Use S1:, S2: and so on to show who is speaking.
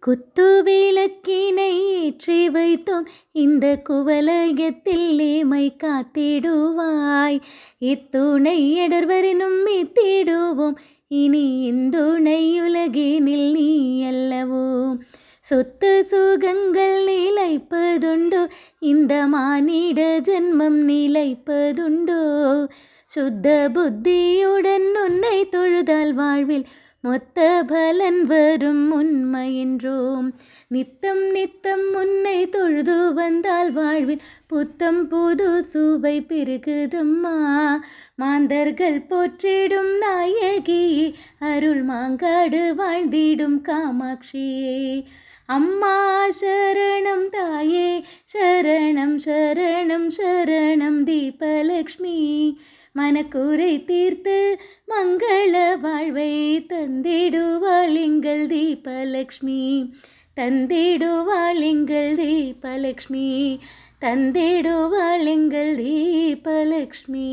S1: குத்து விளக்கினை ஏற்றி வைத்தோம் இந்த குவலயத்தில் ஏமை காத்திடுவாய். இத்துணை எடர்வரினும் மீத்திடுவோம். இனி இந்துணை உலகினில் நீ அல்லவோ? சொத்து சுகங்கள் நிலைப்பதுண்டோ? இந்த மானிட ஜென்மம் நிலைப்பதுண்டோ? சுத்த புத்தியுடன் உன்னை தொழுதால் வாழ்வில் மொத்த பலன் வரும் உண்மையென்றோம் நித்தம் நித்தம் முன்னை தொழுது வந்தால் வாழ்வில் புத்தம் புது சுவை பெருகுதம்மா மாந்தர்கள் போற்றிடும் நாயகியே அருள் மாங்காடு வாழ்ந்திடும் காமாட்சியே. அம்மா சரணம் தாயே சரணம் சரணம் சரணம் தீபலக்ஷ்மி. மனக்கூரை தீர்த்து തന്തിടുവാളിങ്കൽ ദീപലക്ഷ്മി തന്തിടുവാളിങ്കൽ ദീപലക്ഷ്മി തന്തിടുവാളിങ്കൽ ദീപലക്ഷ്മി.